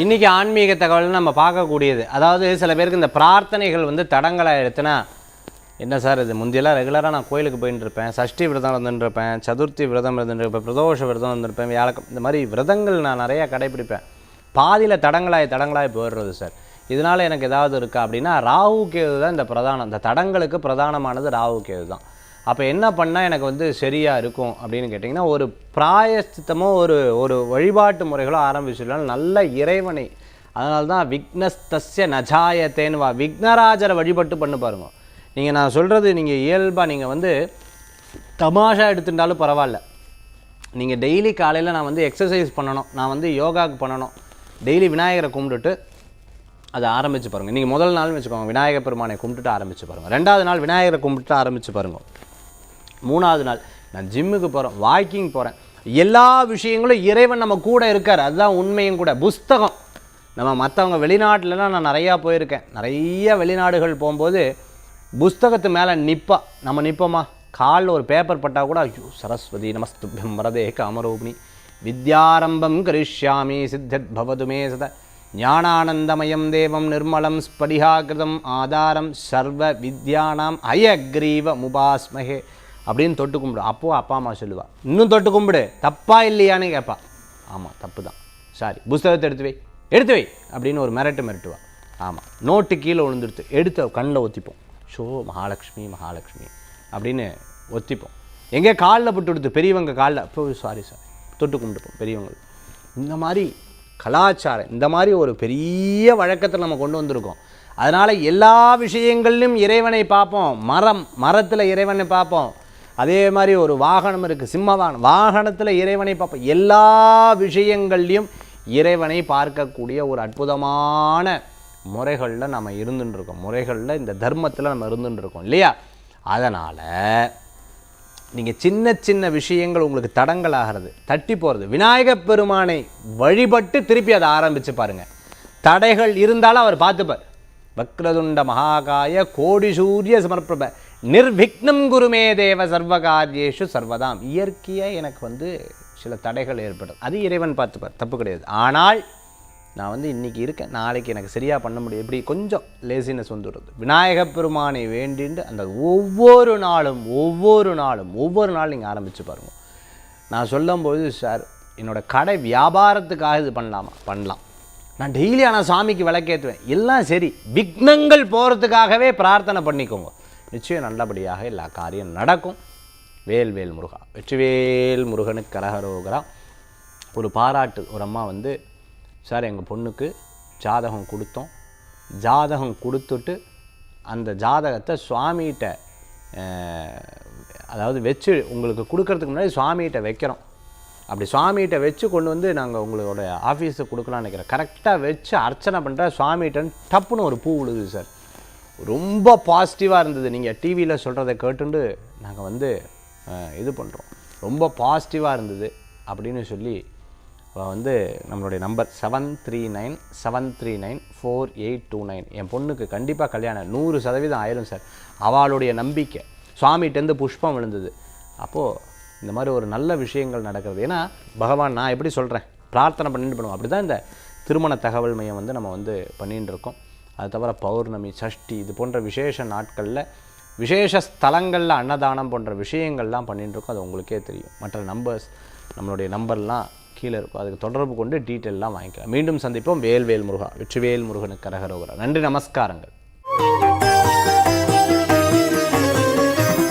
இன்றைக்கி ஆன்மீக தகவல் நம்ம பார்க்கக்கூடியது. அதாவது சில பேருக்கு இந்த பிரார்த்தனைகள் வந்து தடங்களாக எடுத்துனா என்ன சார் இது? முந்தியெல்லாம் ரெகுலராக நான் கோயிலுக்கு போயின்னு இருப்பேன். சஷ்டி விரதம் இருந்துருப்பேன் சதுர்த்தி விரதம் இருந்துருப்பேன் பிரதோஷ விரதம் இருந்திருப்பேன் வியாழக்கம் இந்த மாதிரி விரதங்கள் நான் நிறையா கடைப்பிடிப்பேன் பாதியில் தடங்களாய் தடங்களாய் போயிடுறது சார். இதனால் எனக்கு ஏதாவது இருக்கா அப்படின்னா ராகு கேது தான் இந்த பிரதானம். இந்த தடங்களுக்கு பிரதானமானது ராகு கேது தான். அப்போ என்ன பண்ணால் எனக்கு வந்து சரியாக இருக்கும் அப்படின்னு கேட்டிங்கன்னா ஒரு பிராயஸ்தித்தமோ ஒரு ஒரு வழிபாட்டு முறைகளோ ஆரம்பிச்சிடலாம் நல்ல இறைவனை அதனால தான் விக்னஸ்தஸ்ய நஜாயத்தேன்னு வா விக்னராஜரை வழிபட்டு பண்ணு பாருங்க. நீங்கள் நான் சொல்கிறது நீங்கள் இயல்பாக நீங்கள் வந்து தமாஷா எடுத்துட்டாலும் பரவாயில்ல. நீங்கள் டெய்லி காலையில் நான் வந்து எக்ஸசைஸ் பண்ணணும் நான் வந்து யோகாவுக்கு பண்ணணும். டெய்லி விநாயகரை கும்பிட்டுட்டு அதை ஆரம்பித்து பாருங்கள் நீங்கள் முதல் நாள் வச்சுக்கோங்க விநாயகர் பெருமானை கும்பிட்டுட்டு ஆரம்பித்து பாருங்கள் ரெண்டாவது நாள் விநாயகரை கும்பிட்டுட்டு ஆரம்பித்து பாருங்கள் மூணாவது நாள். நான் ஜிம்முக்கு போகிறேன் வாக்கிங் போகிறேன் எல்லா விஷயங்களும் இறைவன் நம்ம கூட இருக்கார். அதுதான் உண்மையும் கூட. புஸ்தகம். நம்ம மற்றவங்க வெளிநாட்டிலலாம் நான் நிறையா போயிருக்கேன். நிறைய வெளிநாடுகள் போகும்போது புஸ்தகத்து மேலே நிற்பா நம்ம நிற்போமா காலில் ஒரு பேப்பர் பட்டால் கூட ஐயோ சரஸ்வதி நமஸ்துபியம் வரதே காமரூபிணி. வித்யாரம்பம் கரிஷ்யாமி சித்தத் பவதுமே சத. ஞானானந்தமயம் தேவம் நிர்மலம் ஸ்படிகாகிருதம் ஆதாரம் சர்வ வித்யானாம் அயக்ரீவ முபாஸ்மகே. அப்படின்னு தொட்டு கும்பிடு. அப்போது அப்பா அம்மா சொல்லுவா. இன்னும் தொட்டு கும்பிடு. தப்பா இல்லையான்னு கேட்பா ஆமாம் தப்பு தான் சாரி புஸ்தகத்தை எடுத்து வை. எடுத்து வை. அப்படின்னு ஒரு மிரட்டு மிரட்டுவா. ஆமாம் நோட்டு கீழே விழுந்துடுத்து எடுத்து கண்ணில் ஒத்திப்போம். ஷோ மகாலட்சுமி மகாலட்சுமி. அப்படின்னு ஒத்திப்போம். எங்கே? காலில் போட்டு கொடுத்து பெரியவங்க காலில். இப்போ சாரி சாரி தொட்டு கும்பிட்டுப்போம் பெரியவங்க இந்த மாதிரி கலாச்சாரம் இந்த மாதிரி ஒரு பெரிய வழக்கத்தை நம்ம கொண்டு வந்திருக்கோம். அதனால் எல்லா விஷயங்கள்லையும் இறைவனை பார்ப்போம். மரம் மரத்தில் இறைவனை பார்ப்போம். அதே மாதிரி ஒரு வாகனம் இருக்குது சிம்ம வாகனம் வாகனத்தில் இறைவனை பார்ப்போம். எல்லா விஷயங்கள்லையும் இறைவனை பார்க்கக்கூடிய ஒரு அற்புதமான முறைகளில் நம்ம இருந்துட்டுருக்கோம். முறைகளில் இந்த தர்மத்தில் நம்ம இருந்துட்டுருக்கோம் இல்லையா? அதனால் நீங்கள் சின்ன சின்ன விஷயங்கள் உங்களுக்கு தடங்கள் ஆகிறது தட்டி போகிறது விநாயகப் பெருமானை வழிபட்டு திருப்பி அதை ஆரம்பித்து பாருங்கள் தடைகள் இருந்தாலும் அவர் பார்த்துப்பார். வக்ரதுண்ட மகாகாய கோடி சூரிய சமர்ப்பிரப. நிர்விக்னம் குருமே தேவ சர்வகாரியேஷு சர்வதாம். இயற்கையாக எனக்கு வந்து சில தடைகள் ஏற்படும். அது இறைவன் பார்த்துப்பார். தப்பு கிடையாது. ஆனால் நான் வந்து இன்றைக்கி இருக்கேன். நாளைக்கு எனக்கு சரியாக பண்ண முடியும். இப்படி கொஞ்சம் லேசினஸ் வந்துடுறது. விநாயக பெருமானை வேண்டிண்டு அந்த ஒவ்வொரு நாளும் ஒவ்வொரு நாளும் ஒவ்வொரு நாளும் நீங்கள் ஆரம்பித்து பாருங்கள் நான் சொல்லும்போது சார் என்னோடய கடை வியாபாரத்துக்காக இது பண்ணலாமா? பண்ணலாம். நான் டெய்லி ஆனால் சாமிக்கு விளக்கேற்றுவேன் எல்லாம் சரி. விக்னங்கள் போகிறதுக்காகவே பிரார்த்தனை பண்ணிக்கோங்க. நிச்சயம் நல்லபடியாக எல்லா காரியம் நடக்கும். வேல் வேல் முருகா. வெற்றிவேல் முருகனுக்கு கரகரோகரா. ஒரு பாராட்டு. ஒரு அம்மா வந்து சார் எங்கள் பொண்ணுக்கு ஜாதகம் கொடுத்தோம். ஜாதகம் கொடுத்துட்டு அந்த ஜாதகத்தை சுவாமிகிட்ட அதாவது வச்சு உங்களுக்கு கொடுக்கறதுக்கு முன்னாடி சுவாமிகிட்ட வைக்கிறோம். அப்படி சுவாமிகிட்ட வச்சு கொண்டு வந்து நாங்கள் உங்களோட ஆஃபீஸுக்கு கொடுக்கலாம்னு நினைக்கிறேன். கரெக்டாக வச்சு அர்ச்சனை பண்ணுற சுவாமிகிட்டன்னு டப்புன்னு ஒரு பூ விழுது சார் ரொம்ப பாசிட்டிவாக இருந்தது. நீங்கள் டிவியில் சொல்கிறத கேட்டுண்டு நாங்கள் வந்து இது பண்ணுறோம் ரொம்ப பாசிட்டிவாக இருந்தது அப்படின்னு சொல்லி வந்து நம்மளுடைய number seven three nine seven three nine four eight two nine என் பொண்ணுக்கு கண்டிப்பாக கல்யாணம். நூறு சதவீதம் ஆயிரும் சார் அவளுடைய நம்பிக்கை. சுவாமிகிட்டேருந்து புஷ்பம் விழுந்தது. அப்போது இந்த மாதிரி ஒரு நல்ல விஷயங்கள் நடக்கிறது. ஏன்னா பகவான் நான் எப்படி சொல்கிறேன் பிரார்த்தனை பண்ணிட்டு பண்ணுவோம் அப்படி தான் இந்த திருமண தகவல் மையம் வந்து நம்ம வந்து பண்ணிகிட்டு இருக்கோம். அது தவிர பௌர்ணமி சஷ்டி இது போன்ற விசேஷ நாட்களில் விசேஷ ஸ்தலங்களில் அன்னதானம் போன்ற விஷயங்கள்லாம் பண்ணிட்டுருக்கோம் அது உங்களுக்கே தெரியும். மற்ற நம்பர்ஸ் நம்மளுடைய நம்பர்லாம் கீழே இருக்கும். அதுக்கு தொடர்பு கொண்டு டீட்டெயிலெலாம் வாங்கிக்கலாம். மீண்டும் சந்திப்போம். வேல்வேல் முருகா வெற்றிவேல் முருகனுக்கு கரகரோகரா நன்றி நமஸ்காரங்கள்.